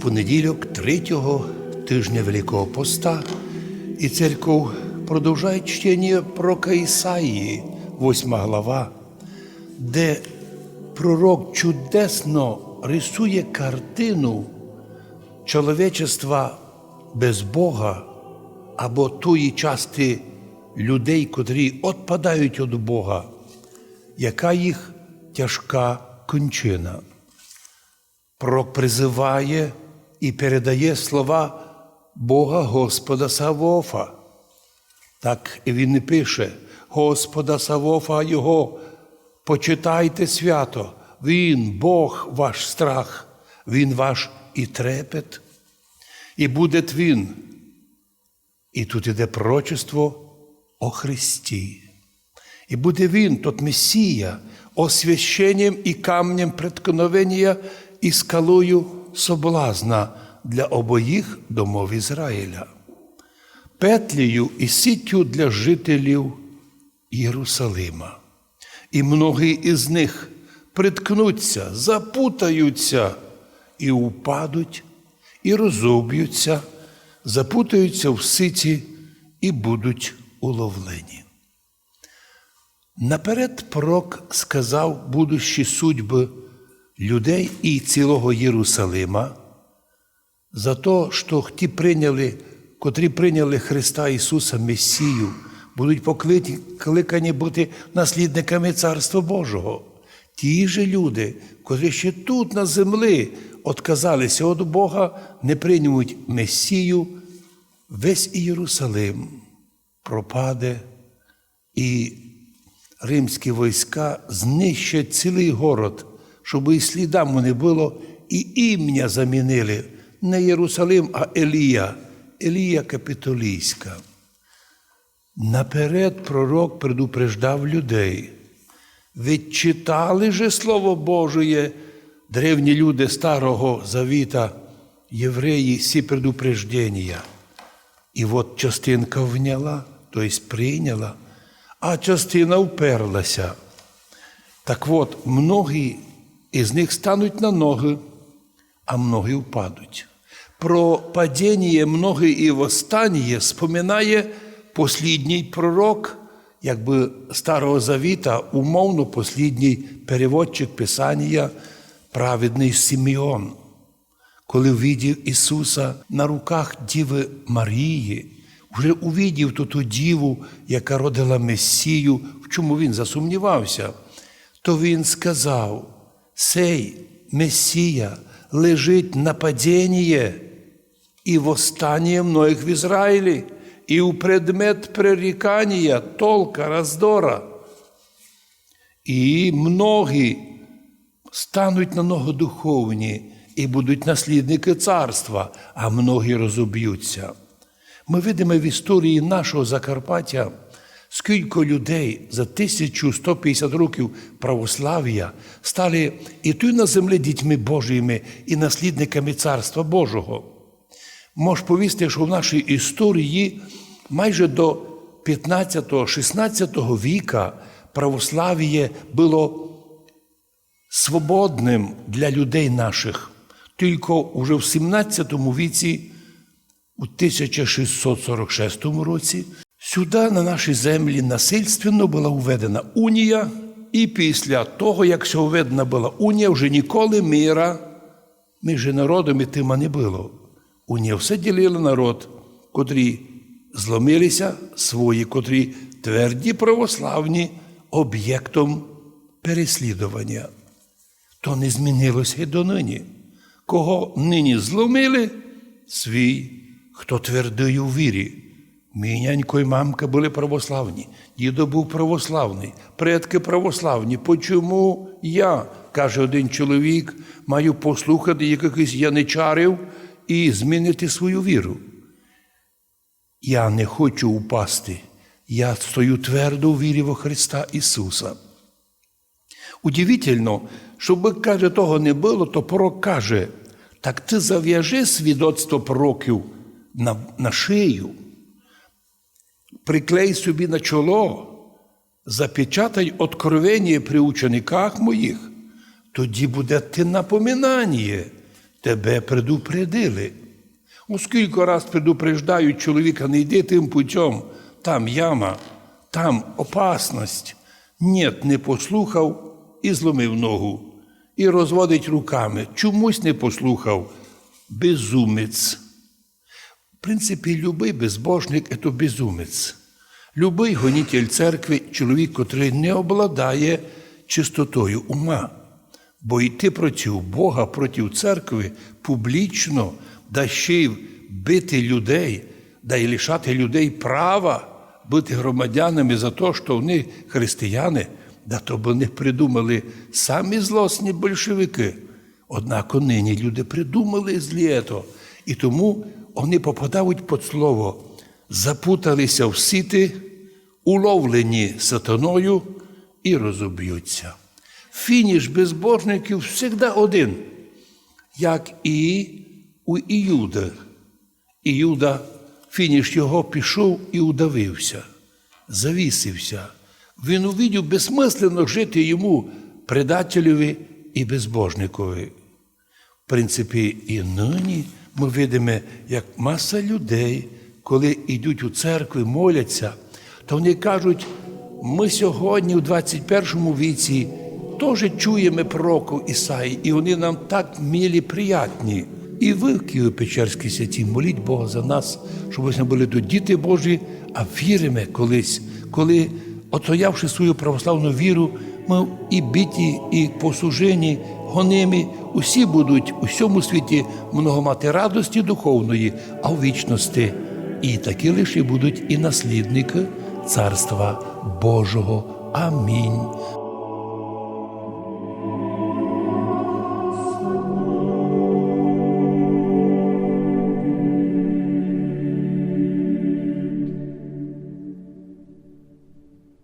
Понеділок третього тижня Великого Поста і церков продовжує чтення про Ісаїї, восьма глава, де пророк чудесно рисує картину чоловічества без Бога або тої части людей, котрі відпадають від Бога, яка їх тяжка кончина. Пророк призиває і передає слова Бога Господа Савофа. Так він не пише Господа Савофа, Його почитайте свято. Він, Бог ваш страх, Він ваш і трепет, і буде Він. І тут іде пророчество о Христі. І буде Він, тот Месія, освященням і камнем преткновення і скалою соблазна для обоїх домов Ізраїля, петлею і сіттю для жителів Єрусалима. І многі із них приткнуться, запутаються і упадуть, і розоб'ються, запутаються в ситі і будуть уловлені. Наперед пророк сказав будущі судьби людей і цілого Єрусалима за те, що ті прийняли, котрі прийняли Христа Ісуса Месію, будуть покликані бути наслідниками Царства Божого. Ті же люди, котрі ще тут на землі отказалися від Бога, не приймуть Месію, весь Єрусалим пропаде і римські війська знищать цілий город, щоб і слідам не було, і ім'я замінили не Єрусалим, а Елія, Елія Капітолійська. Наперед пророк предупреждав людей. Ви читали же Слово Божє, древні люди Старого Завіта, євреї, всі предупреждення. І от частинка вняла, тобто прийняла, а частина вперлася. Так от, многі із них стануть на ноги, а многі впадуть. Про падіння многі і восстання споминає послідній пророк, якби Старого Завіта, умовно послідній переводчик Писання, праведний Симеон, коли увидів Ісуса на руках Діви Марії, вже увидів ту ту діву, яка родила Месію, в чому він засумнівався, то він сказав: Сей Месія лежить на падіння і восстання многих в Ізраїлі, і у предмет прерікання, толка, роздора. І многі стануть на ногу духовні і будуть наслідники царства, а многі розоб'ються. Ми видимо в історії нашого Закарпаття, скільки людей за 1150 років православ'я стали і тут на землі дітьми Божими, і наслідниками Царства Божого. Можеш повісти, що в нашій історії майже до 15-16 віка православ'я було свободним для людей наших. Тільки вже в 17 віці, у 1646 році, сюди на нашій землі насильственно була введена унія, і після того, як все введена була унія, вже ніколи міра між народами тима не було. Унія все ділила народ, котрі зломилися свої, котрі тверді православні об'єктом переслідування. То не змінилося й донині. Кого нині зломили? Свій, хто твердий у вірі. Мій нянько і мамка були православні, дідо був православний, предки православні. Почому я, каже один чоловік, маю послухати якихось яничарів і змінити свою віру? Я не хочу упасти. Я стою твердо у вірі во Христа Ісуса. Удивительно, щоб, каже, того не було, то пророк каже, так ти зав'яжи свідоцтво пророків на, на шию, приклей собі на чоло, запечатай откровення при учениках моїх, тоді буде ти напоминання, тебе предупредили. Оскільки раз предупреждають чоловіка, не йди тим путем, там яма, там опасність. Нєт, не послухав і зломив ногу, і розводить руками. Чомусь не послухав. Безумець. В принципі, любий безбожник це безумець. Любий гонітель церкви чоловік, котрий не обладає чистотою ума. Бо йти проти Бога, проти церкви публічно, да ще й бити людей, да й лишати людей права бути громадянами за те, що вони християни, да то вони придумали самі злосні большевики. Однак нині люди придумали злієто, і тому вони попадають під слово, запуталися в сіти, уловлені сатаною і розоб'ються. Фініш безбожників завжди один, як і у Іюда. Іюда, фініш його пішов і удавився, завісився. Він увидів безсмислено жити йому, предателеві і безбожникові. В принципі, і нині ми видимо, як маса людей, коли йдуть у церкви, моляться, то вони кажуть, ми сьогодні, у 21 віці, теж чуємо пророку Ісаї, і вони нам так милі, приятні. І ви, Києво-Печерські святі, моліть Бога за нас, щоб ми були до діти Божі, а віримо колись, коли, отстоявши свою православну віру, ми і биті, і посужені, гонимі, усі будуть у всьому світі много мати радості духовної, а в вічності. І такі лише будуть і наслідники Царства Божого. Амінь.